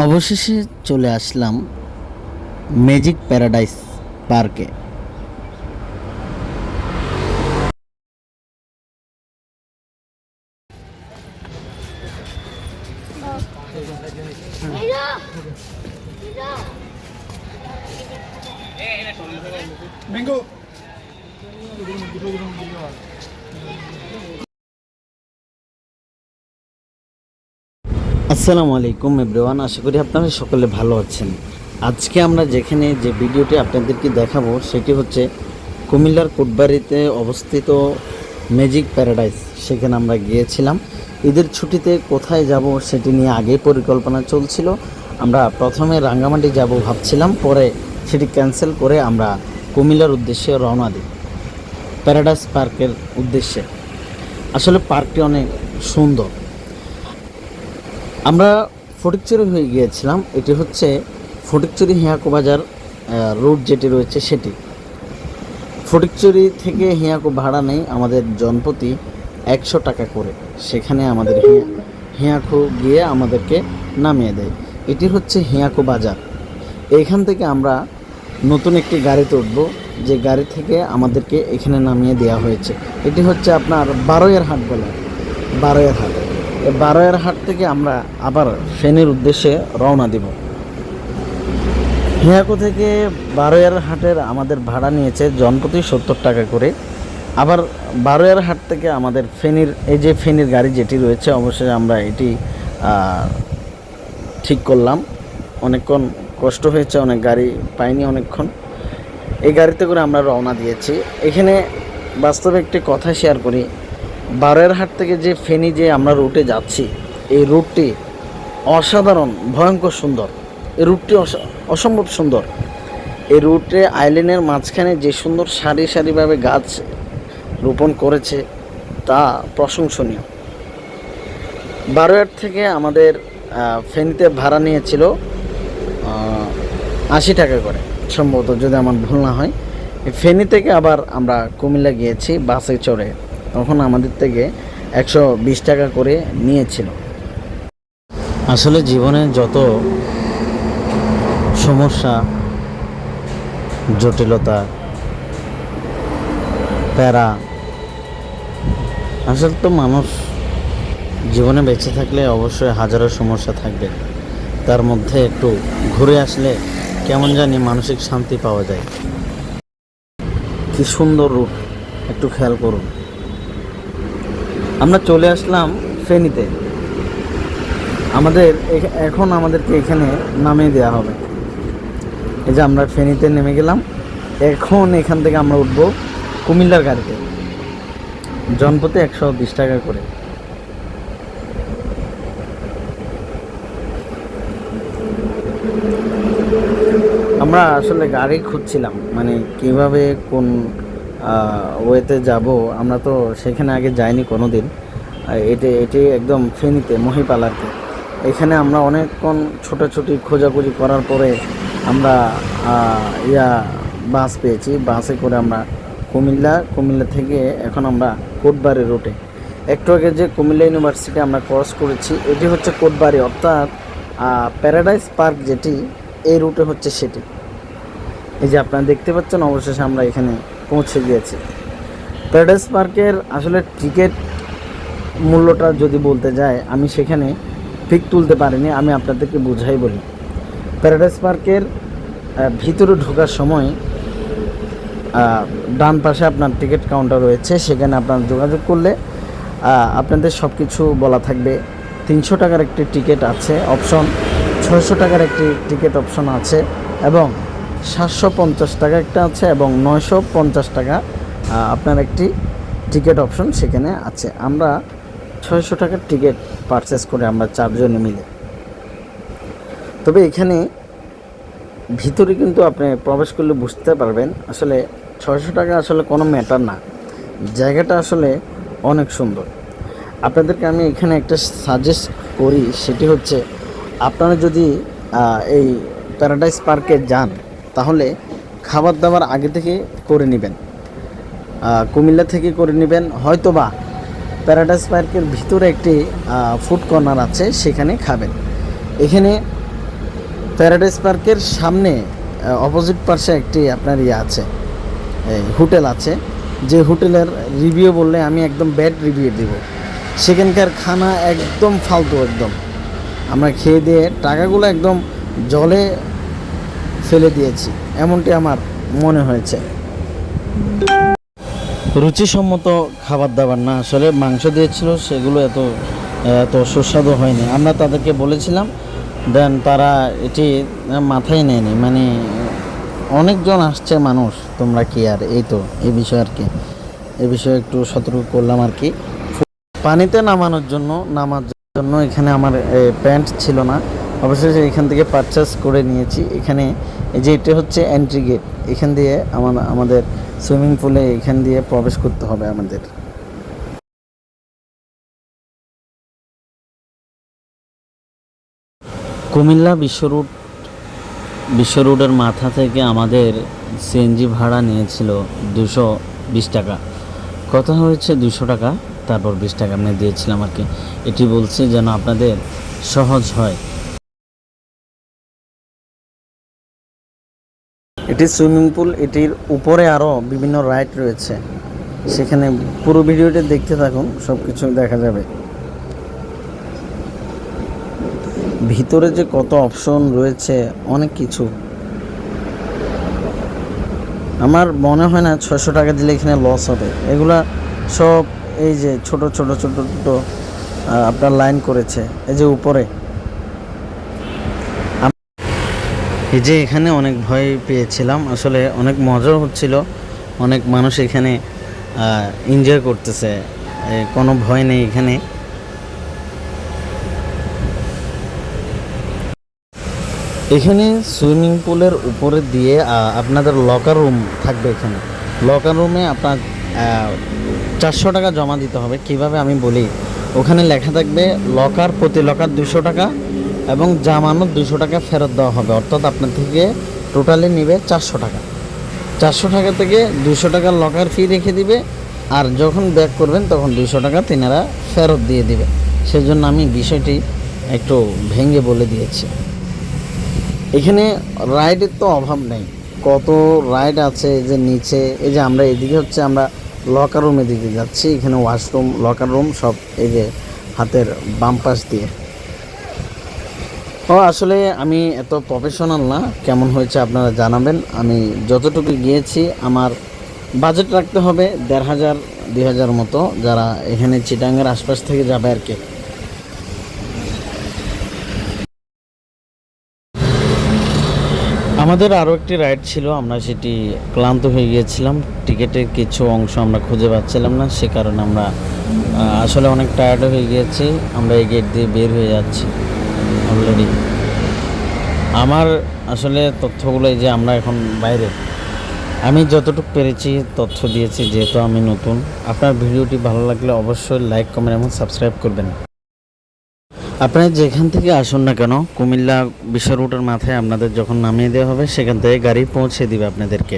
অবশেষে চলে আসলাম magic paradise পার্কে। আসসালামু আলাইকুম এভরিওয়ান, আশা করি আপনারা সকলে ভালো আছেন। আজকে আমরা যেখানে যে ভিডিওটি আপনাদেরকে দেখাবো, সেটি হচ্ছে কুমিল্লার কোটবাড়িতে অবস্থিত ম্যাজিক প্যারাডাইস। সেখানে আমরা গিয়েছিলাম। ঈদের ছুটিতে কোথায় যাব সেটি নিয়ে আগেই পরিকল্পনা চলছিল। আমরা প্রথমে রাঙ্গামাটি যাব ভাবছিলাম, পরে সেটি ক্যান্সেল করে আমরা কুমিল্লার উদ্দেশ্যে রওনা দিই। প্যারাডাইস পার্কের উদ্দেশ্যে। আসলে পার্কটি অনেক সুন্দর। আমরা ফটিকচুরি হয়ে গিয়েছিলাম। এটি হচ্ছে ফটিকচুরি হিয়াকো বাজার রুট যেটি রয়েছে সেটি। ফটিকচুরি থেকে হিয়াকো ভাড়া নেই আমাদের জনপ্রতি একশো টাকা করে। সেখানে আমাদের হিয়া, হিয়াকো গিয়ে আমাদেরকে নামিয়ে দেয়। এটি হচ্ছে হিয়াকো বাজার। এখান থেকে আমরা নতুন একটি গাড়িতে উঠব যে গাড়ি থেকে আমাদেরকে এখানে নামিয়ে দেওয়া হয়েছে। এটি হচ্ছে আপনার বারোয়ের হাট বলে। বারোয়ের হাট। বারোয়ের হাট থেকে আমরা আবার ফেনীর উদ্দেশ্যে রওনা দিব। হিয়াকো থেকে বারোয়ার হাটের আমাদের ভাড়া নিয়েছে জনপ্রতি সত্তর টাকা করে। আবার বারোয়ার হাট থেকে আমাদের ফেনীর, এই যে ফেনীর গাড়ি যেটি রয়েছে, অবশ্যই আমরা এটি ঠিক করলাম। অনেকক্ষণ কষ্ট হয়েছে, অনেক গাড়ি পাইনি অনেকক্ষণ। এই গাড়িতে করে আমরা রওনা দিয়েছি। এখানে বাস্তবে একটি কথা শেয়ার করি। বারোয়ের হাট থেকে যে ফেনী যে আমরা রুটে যাচ্ছি, এই রুটটি অসাধারণ, ভয়ঙ্কর সুন্দর। এই রুটটি অস- অসম্ভব সুন্দর। এই রুটে আইল্যান্ডের মাঝখানে যে সুন্দর সারি সারিভাবে গাছ রোপণ করেছে, তা প্রশংসনীয়। বারোয়ার থেকে আমাদের ফেনীতে ভাড়া নিয়েছিল আশি টাকা করে। সম্ভবত যদি আমার ভুল না হয় ফেনী থেকে আবার আমরা কুমিল্লা গিয়েছি, বাসে চড়ে। তখন আমাদের থেকে একশো বিশ টাকা করে নিয়েছিল। আসলে জীবনে যত সমস্যা, জটিলতা, প্যারা, আসলে তো মানুষ জীবনে বেঁচে থাকলে অবশ্যই হাজারো সমস্যা থাকবে। তার মধ্যে একটু ঘুরে আসলে কেমন জানি মানসিক শান্তি পাওয়া যায়। কি সুন্দর রূপ, একটু খেয়াল করুন। আমরা চলে আসলাম ফেনীতে। আমাদের এখ- এখন আমাদেরকে এখানে নামিয়ে দেওয়া হবে। এই যে আমরা ফেনীতে নেমে গেলাম। এখন এখান থেকে আমরা উঠব কুমিল্লার গাড়িতে। জনপথে একশো বিশ টাকা করে। আমরা আসলে গাড়ি খুঁজছিলাম মানে কীভাবে কোন ওয়েতে যাব। আমরা তো সেখানে আগে যাইনি কোনো দিন এটি এটি একদম ফেনীতে, মহিপালাতে। এখানে আমরা অনেকক্ষণ ছোটাছুটি, খোঁজাখুঁজি করার পরে আমরা ইয়া, বাস পেয়েছি। বাসে করে আমরা কুমিল্লা কুমিল্লা থেকে এখন আমরা কোটবাড়ি রুটে। একটু আগে যে কুমিল্লা ইউনিভার্সিটি আমরা ক্রস করেছি, এটি হচ্ছে কোটবাড়ি। অর্থাৎ প্যারাডাইস পার্ক যেটি, এই রুটে হচ্ছে সেটি। এই যে আপনারা দেখতে পাচ্ছেন, অবশেষে আমরা এখানে পৌঁছে গিয়েছে প্যারাডাইস পার্কের আসলে টিকিট মূল্যটা যদি বলতে যায়, আমি সেখানে পিক তুলতে পারিনি, আমি আপনাদেরকে বুঝাই বলি। প্যারাডাইস পার্কের ভিতরে ঢোকার সময় ডান পাশে আপনার টিকিট কাউন্টার রয়েছে, সেখানে আপনার যোগাযোগ করলে আপনাদের সব কিছু বলা থাকবে। তিনশো টাকার একটি টিকিট আছে অপশন ছয়শো টাকার একটি টিকিট অপশন আছে, এবং সাতশো পঞ্চাশ টাকা একটা আছে এবং নয়শো পঞ্চাশ টাকা আপনার একটি টিকিট অপশন সেখানে আছে। আমরা ছয়শো টাকার টিকিট পারচেস করে আমরা চারজনে মিলে। তবে এখানে ভিতরে কিন্তু আপনি প্রবেশ করলে বুঝতে পারবেন, আসলে ছয়শো টাকা আসলে কোনো ম্যাটার না। জায়গাটা আসলে অনেক সুন্দর। আপনাদেরকে আমি এখানে একটা সাজেস্ট করি, সেটি হচ্ছে আপনারা যদি এই প্যারাডাইস পার্কে যান তাহলে খাবার দাবার আগে থেকে করে নেবেন। কুমিল্লা থেকে করে নেবেন। হয়তোবা প্যারাডাইস পার্কের ভিতরে একটি ফুড কর্নার আছে, সেখানে খাবেন। এখানে প্যারাডাইস পার্কের সামনে অপোজিট পাশে একটি আপনার ইয়ে আছে হোটেল আছে। যে হোটেলের রিভিউ বললে আমি একদম ব্যাড রিভিউ দিব। সেখানকার খানা একদম ফালতু একদম। আমরা খেয়ে দিয়ে টাকাগুলো একদম জলে ফেলে দিয়েছি, এমনটি আমার মনে হয়েছে। রুচিসম্মত খাবার দাবার না, আসলে মাংস দিয়েছিল, সেগুলো এত এত সুস্বাদু হয়নি। আমরা তাদেরকে বলেছিলাম, দেন তারা এটি মাথায় নেয়নি। মানে অনেকজন আসছে মানুষ, তোমরা কি আর, এই তো এই বিষয়ে আর কি, এ বিষয়ে একটু সতর্ক করলাম আর কি। পানিতে নামানোর জন্য, নামার জন্য এখানে আমার প্যান্ট ছিল না। অবশেষে এখান থেকে পারচেস করে নিয়েছি। এখানে এই যে এটা হচ্ছে এন্ট্রি গেট এখান দিয়ে আমাদের আমাদের সুইমিং পুলে এখান দিয়ে প্রবেশ করতে হবে আমাদের। কুমিল্লা বিশ্ব রুট বিশ্ব রোডের মাথা থেকে আমাদের সিএনজি ভাড়া নিয়েছিল দুশো বিশ টাকা। কথা হয়েছে দুশো টাকা, তারপর বিশ টাকা আমি দিয়েছিলাম আর কি। এটি বলছি যেন আপনাদের সহজ হয়। এটি সুইমিং পুল, এটির উপরে আরও বিভিন্ন রাইড রয়েছে। সেখানে পুরো ভিডিওটি দেখতে থাকুন সব কিছু দেখা যাবে। ভিতরে যে কত অপশন রয়েছে, অনেক কিছু। আমার মনে হয় না ছয়শো টাকা দিলে এখানে লস হবে। এগুলা সব এই যে ছোট ছোট ছোট ছোট আপনার লাইন করেছে। এই যে উপরে আম- এই যে এখানে অনেক ভয় পেয়েছিলাম। আসলে অনেক মজাও হচ্ছিল। অনেক মানুষ এখানে এনজয় করতেছে। কোনো ভয় নেই এখানে। এখানে সুইমিং পুলের উপরে দিয়ে আপনাদের লকার রুম থাকবে এখানে। লকার রুমে আপনার চারশো টাকা জমা দিতে হবে। কীভাবে আমি বলি? ওখানে লেখা থাকবে লকার প্রতি লকার দুশো টাকা এবং জামানত দুশো টাকা ফেরত দেওয়া হবে। অর্থাৎ আপনার থেকে টোটালি নেবে চারশো টাকা। চারশো টাকা থেকে দুশো টাকার লকার ফি রেখে দিবে আর যখন ব্যাক করবেন তখন দুশো টাকা তিনারা ফেরত দিয়ে দিবে। সেজন্য আমি বিষয়টি একটু ভেঙে বলে দিয়েছি। এখানে রাইডের তো অভাব নেই। কত রাইড আছে যে নিচে, এই যে আমরা এদিকে হচ্ছে আমরা লকার রুমের দিকে যাচ্ছি। এখানে ওয়াশরুম লকার রুম সব এই যে হাতের বাম পাশ দিয়ে। ও, আসলে আমি এত প্রফেশনাল না। কেমন হয়েছে আপনারা জানাবেন। আমি যতটুকু গিয়েছি, আমার বাজেট রাখতে হবে দেড় হাজার, দুই হাজার মতো, যারা এখানে চিটাঙ্গের আশপাশ থেকে যাবে আর কি। আমাদের আরও একটি রাইড ছিল, আমরা সেটি ক্লান্ত হয়ে গিয়েছিলাম। টিকিটের কিছু অংশ আমরা খুঁজে পাচ্ছিলাম না, সে কারণে আমরা আসলে অনেক টায়ার্ড হয়ে গিয়েছি। আমরা এই গেট দিয়ে বের হয়ে যাচ্ছি। অলরেডি আমার আসলে তথ্যগুলো যে আমরা এখন বাইরে, আমি যতটুকু পেরেছি তথ্য দিয়েছি, যেহেতু আমি নতুন, আপনার ভিডিওটি ভালো লাগলে অবশ্যই লাইক কমেন্ট এবং সাবস্ক্রাইব করবেন। আপনারা যেখান থেকে আসুন না কেন, কুমিল্লা বিশ্ব রুটের মাথায় আপনাদের যখন নামিয়ে দেওয়া হবে, সেখান থেকে গাড়ি পৌঁছে দিবে আপনাদেরকে।